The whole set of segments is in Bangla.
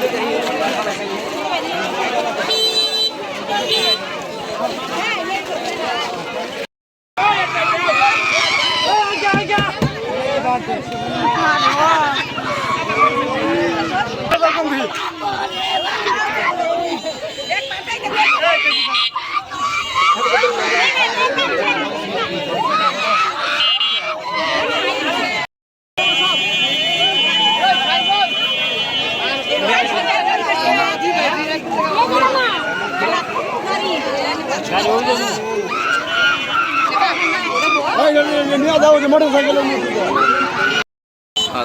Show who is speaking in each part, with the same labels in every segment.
Speaker 1: আহ,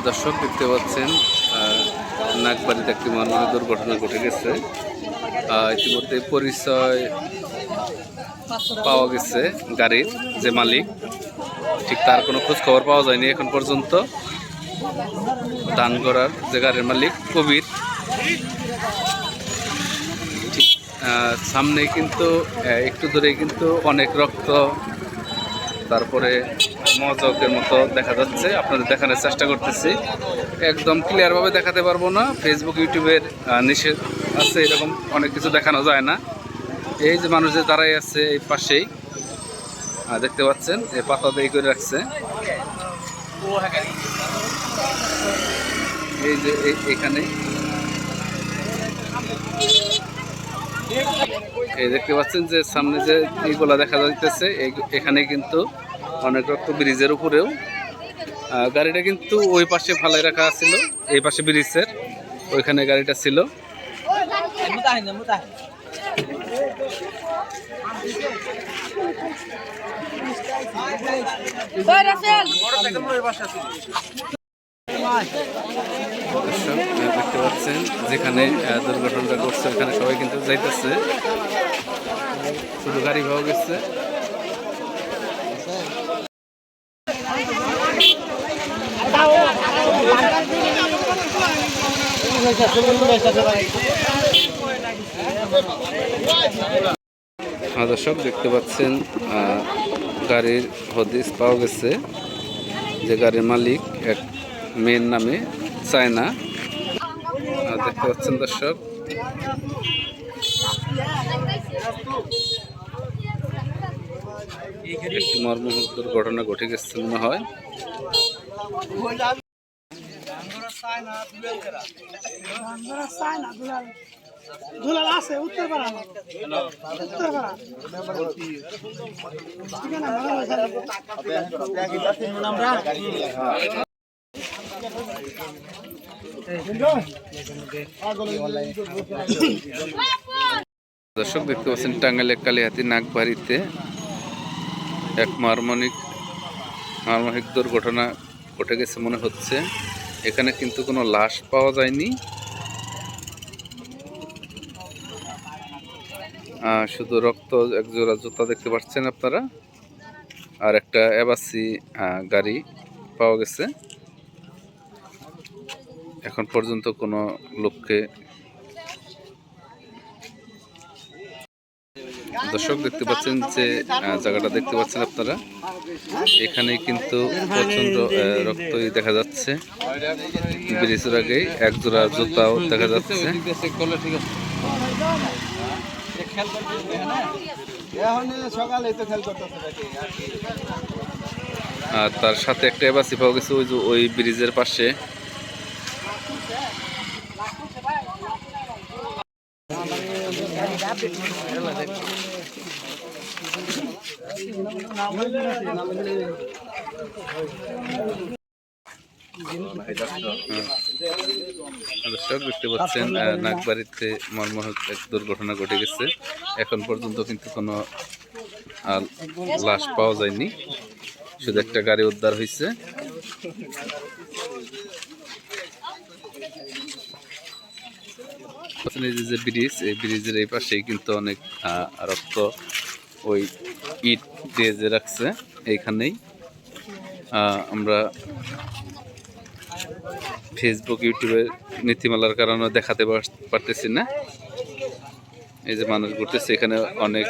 Speaker 1: দর্শক, দেখতে পাচ্ছেন নাগবাড়িতে একটি মানবিক দুর্ঘটনা ঘটে গেছে। ইতিমধ্যে পরিচয় পাওয়া গেছে গাড়ির যে মালিক। ঠিক তার কোনো খোঁজ খবর পাওয়া যায়নি এখন পর্যন্ত। দান করার যে গাড়ির মালিক কবির। সামনে কিন্তু একটু দূরে কিন্তু অনেক রক্ত, তারপরে মজকের মতো দেখা যাচ্ছে। আপনাদের দেখানোর চেষ্টা করতেছি। একদম ক্লিয়ারভাবে দেখাতে পারব না। ফেসবুক ইউটিউবের নিষেধ আছে এরকম অনেক কিছু দেখানো যায় না। এই যে মানুষ যে দাঁড়াই আছে এই পাশেই দেখতে পাচ্ছেন, এই পাতা দিয়ে করে রাখছে। এই যে এখানে এই দেখতে পাচ্ছেন যে সামনে যে এইগুলা দেখা যাইতেছে এখানে কিন্তু অনেক রক্ত ব্রিজের উপরেও গাড়িটা কিন্তু ওই পাশে ফালাই রাখা ছিল এই পাশে ব্রিজের, ওইখানে গাড়িটা ছিল। দেখতে পাচ্ছেন, যেখানে দুর্ঘটনাটা ঘটছে, ওখানে সবাই কিন্তু যাইতেছে। শুধু গাড়ি পাওয়া গেছে হ্যাঁ দর্শক, দেখতে পাচ্ছেন গাড়ির হদিস পাওয়া গেছে। যে গাড়ির মালিক এক মেয়ের নামে চায়না। আহ, দেখতে পাচ্ছেন দর্শক। একটি মর্মাহত ঘটনা ঘটে গেছে মনে হয়।
Speaker 2: ঠিকানা
Speaker 1: দর্শক, দেখতে পাচ্ছেন টাঙ্গাইলের কালিহাতি নাগবাড়িতে এক মারমানিক মারমানিক দুর্ঘটনা ঘটে গেছে মনে হচ্ছে। এখানে কিন্তু কোনো লাশ পাওয়া যায়নি। শুধু রক্ত এক জোড়া জুতা দেখতে পাচ্ছেন আপনারা। আর একটা অ্যাবাসি গাড়ি পাওয়া গেছে। এখন পর্যন্ত কোনো লোককে দর্শক দেখতে পাচ্ছেন যে জায়গাটা দেখতে পাচ্ছেন আপনারা। এখানে কিন্তু প্রচণ্ড রক্তই দেখা যাচ্ছে। ব্রিজের আগে এক জোড়া জুতাও দেখা যাচ্ছে। আর তার সাথে একটা এবাসি পাওয়া গেছে, ওই যে ওই ব্রিজের পাশে। দর্শক, দেখতে পাচ্ছেন নাগবাড়িতে মর্মাহত এক দুর্ঘটনা ঘটে গেছে। এখন পর্যন্ত কিন্তু কোনো লাশ পাওয়া যায়নি। শুধু একটা গাড়ি উদ্ধার হয়েছে। যে ব্রিজ, এই ব্রিজের এই পাশেই কিন্তু অনেক রক্ত ওই ইট দিয়ে যে রাখছে, এইখানেই। আমরা ফেসবুক ইউটিউবে নীতিমালার কারণে দেখাতে পার- পারতেছি না। এই যে মানুষ ঘুরতেছে, এখানে অনেক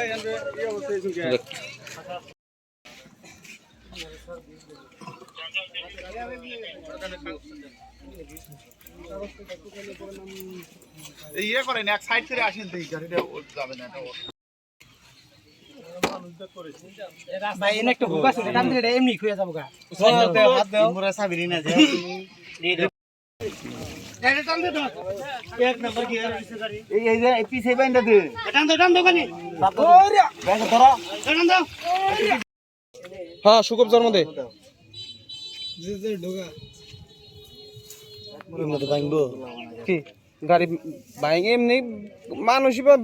Speaker 3: ইয়ে করেন এক সাইড করে আসেন তো গাড়িটা যাবে না
Speaker 2: এমনি যাব গা।
Speaker 3: না
Speaker 4: হ্যাঁ সুকপ জন্ম দে। কি? গাড়ি বাইং এমনি মানুষই বা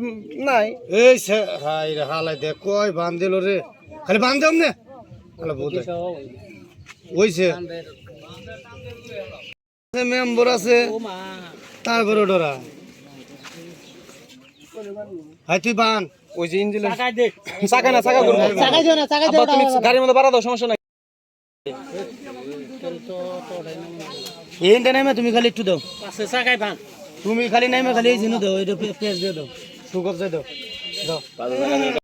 Speaker 4: নাই?
Speaker 5: এই হাই রে হালাই দে কই বান দিল রে? খালি বান দাম নে খালি বহুত ওইছে। মেম্বার আছে তারপরে ডরা। হাই তুই বান।
Speaker 4: ওই যে ইঞ্জিন চাকা না চাকা করব গাড়ির মধ্যে বাড়া দাও সমস্যা নাই।
Speaker 5: এইটা নামে। তুমি খালি একটু দাও।
Speaker 2: টাকাই ভাঙ
Speaker 5: তুমি খালি নামে খালি এই জিনু দাও এটা পেঁয়াজ দিয়ে দাও সুগপ দিয়ে দাও। দাও।